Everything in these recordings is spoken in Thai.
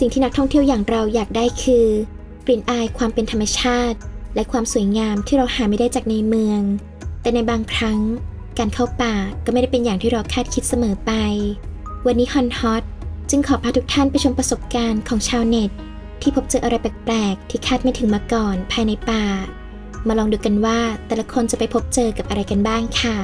สิ่งที่นักท่องเที่ยวอย่างเราอยากได้คือ กลิ่นอายความเป็นธรรมชาติ และความสวยงามที่เราหาไม่ได้จากในเมือง แต่ในบางครั้ง การเข้าป่าก็ไม่ได้เป็นอย่างที่เราคาดคิดเสมอไป วันนี้ฮอนฮอตจึงขอพาทุกท่านไปชมประสบการณ์ของชาวเน็ต ที่พบเจออะไรแปลกๆ ที่คาดไม่ถึงมาก่อนภายในป่า มาลองดูกันว่าแต่ละคนจะไปพบเจอกับอะไรกันบ้างค่ะ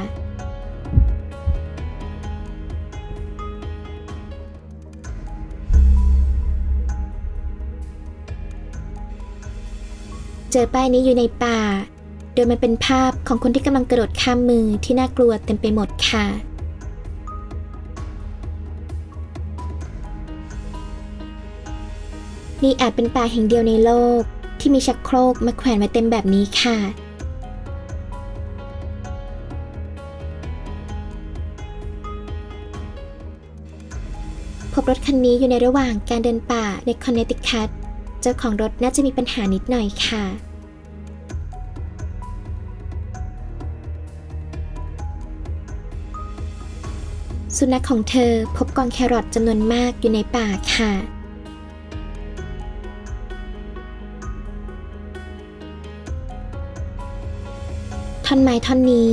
เจอป้ายนี้อยู่ในป่า โดยมันเป็นภาพของคนที่กำลังกระโดดข้ามมือที่น่ากลัวเต็มไปหมดค่ะ นี่อาจเป็นป่าแห่งเดียวในโลกที่มีชักโครกมาแขวนไว้เต็มแบบนี้ค่ะ พบรถคันนี้อยู่ในระหว่างการเดินป่าในคอนเนติคัต จ้าของรถน่าจะมีปัญหานิดหน่อยค่ะ สุนัขของเธอพบกองแครอทจำนวนมากอยู่ในป่าค่ะ ท่อนไม้ท่อนนี้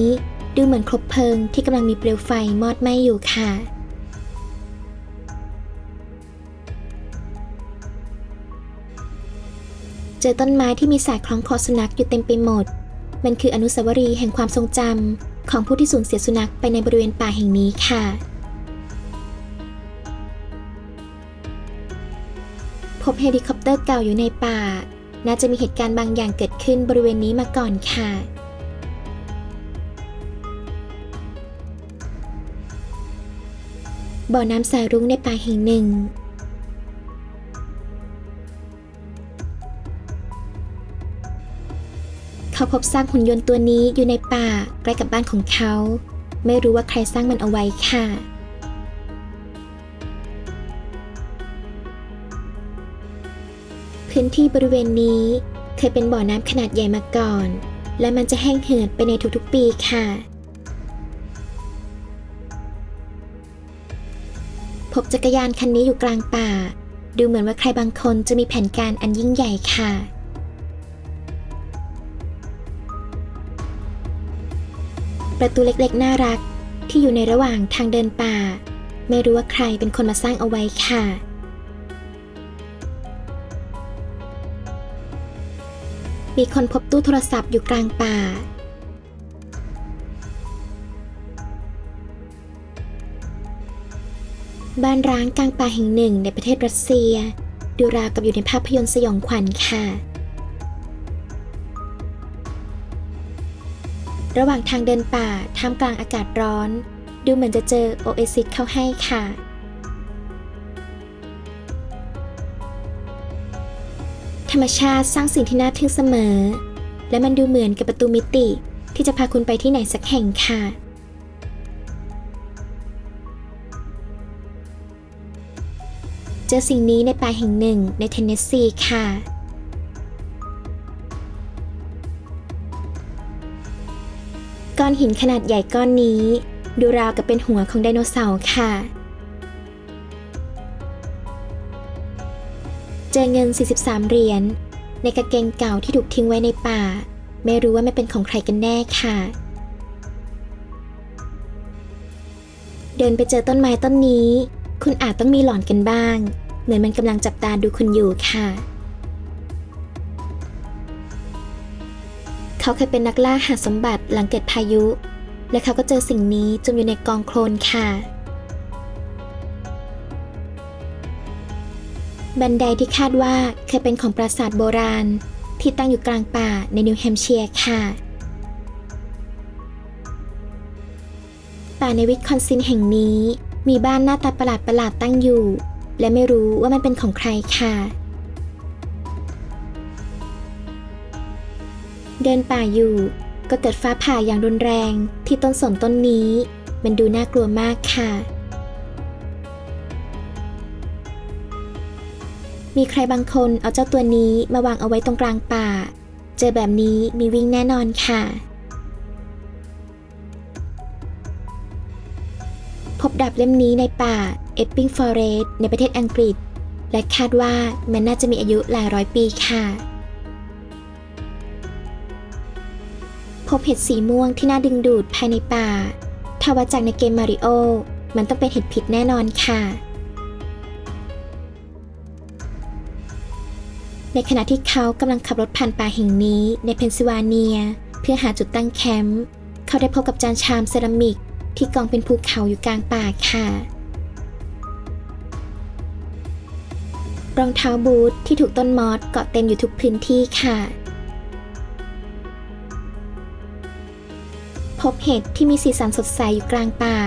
ดูเหมือนครบเพลิงที่กำลังมีเปลวไฟมอดไหม้อยู่ค่ะ เจอต้นไม้ที่มีสายคล้องคอสุนัขอยู่เต็มไปหมด มันคืออนุสาวรีย์แห่งความทรงจำของผู้ที่สูญเสียสุนัขไปในบริเวณป่าแห่งนี้ค่ะ พบเฮลิคอปเตอร์เก่าอยู่ในป่า น่าจะมีเหตุการณ์บางอย่างเกิดขึ้นบริเวณนี้มาก่อนค่ะบ่อน้ำสายรุ้งในป่าแห่งหนึ่ง เขาพบซากหุ่นยนต์ตัวนี้อยู่ในป่าใกล้กับบ้านของเขา ไม่รู้ว่าใครสร้างมันเอาไว้ค่ะ พื้นที่บริเวณนี้ เคยเป็นบ่อน้ำขนาดใหญ่มาก่อน และมันจะแห้งเหือดไปในทุกๆปีค่ะ พบจักรยานคันนี้อยู่กลางป่า ดูเหมือนว่าใครบางคนจะมีแผนการอันยิ่งใหญ่ค่ะ ประตูเล็กๆ น่ารัก ที่อยู่ในระหว่างทางเดินป่า ไม่รู้ว่าใครเป็นคนมาสร้างเอาไว้ค่ะ มีคนพบตู้โทรศัพท์อยู่กลางป่า บ้านร้างกลางป่าแห่งหนึ่งในประเทศรัสเซีย ดูราวกับอยู่ในภาพยนตร์สยองขวัญค่ะ ระหว่างทางเดินป่าท่ามกลางอากาศร้อน ดูเหมือนจะเจอโอเอซิสเข้าให้ค่ะ ธรรมชาติสร้างสิ่งที่น่าทึ่งเสมอ และมันดูเหมือนกับประตูมิติ ที่จะพาคุณไปที่ไหนสักแห่งค่ะเจอสิ่งนี้ในป่าแห่งหนึ่งในเทนเนสซีค่ะ ก้อนหินขนาดใหญ่ก้อนนี้ ดูราวกับเป็นหัวของไดโนเสาร์ค่ะ เจอเงิน 43 เหรียญในกางเกงเก่าที่ถูกทิ้งไว้ในป่า ไม่รู้ว่าไม่เป็นของใครกันแน่ค่ะ เดินไปเจอต้นไม้ต้นนี้ คุณอาจต้องมีหลอนกันบ้าง เหมือนมันกำลังจับตาดูคุณอยู่ค่ะ เขาเคยเป็นนักล่าหาสมบัติหลังเกิดพายุ และเขาก็เจอสิ่งนี้จมอยู่ในกองโคลนค่ะ บันไดที่คาดว่าเคยเป็นของปราสาทโบราณ ที่ตั้งอยู่กลางป่าในนิวแฮมเชียร์ค่ะ ป่าในวิสคอนซินแห่งนี้ มีบ้านหน้าตาประหลาดประหลาดตั้งอยู่ และไม่รู้ว่ามันเป็นของใครค่ะ เดินป่าอยู่ ก็เกิดฟ้าผ่าอย่างรุนแรงที่ต้นสนต้นนี้ มันดูน่ากลัวมากค่ะ มีใครบางคนเอาเจ้าตัวนี้มาวางเอาไว้ตรงกลางป่า เจอแบบนี้มีวิ่งแน่นอนค่ะ พบดาบเล่มนี้ในป่าเอปปิงฟอเรสในประเทศอังกฤษ และคาดว่ามันน่าจะมีอายุหลายร้อยปีค่ะ บเห็ดสีม่วงที่น่าดึงดูดภายในป่า ถ้าว่าจากในเกมมาริโอ มันต้องเป็นเห็ดผิดแน่นอนค่ะ ในขณะที่เขากำลังขับรถผ่านป่าแห่งนี้ในเพนซิลเวเนีย เพื่อหาจุดตั้งแคมป์ เขาได้พบกับจานชามเซรามิก ที่กองเป็นภูเขาอยู่กลางป่าค่ะรองเท้าบูทที่ถูกต้นมอสเกาะเต็มอยู่ทุกพื้นที่ค่ะ พบเห็ดที่มีสีสันสดใสอยู่กลางป่า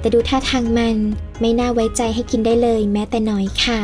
แต่ดูท่าทางมันไม่น่าไว้ใจให้กินได้เลยแม้แต่น้อยค่ะ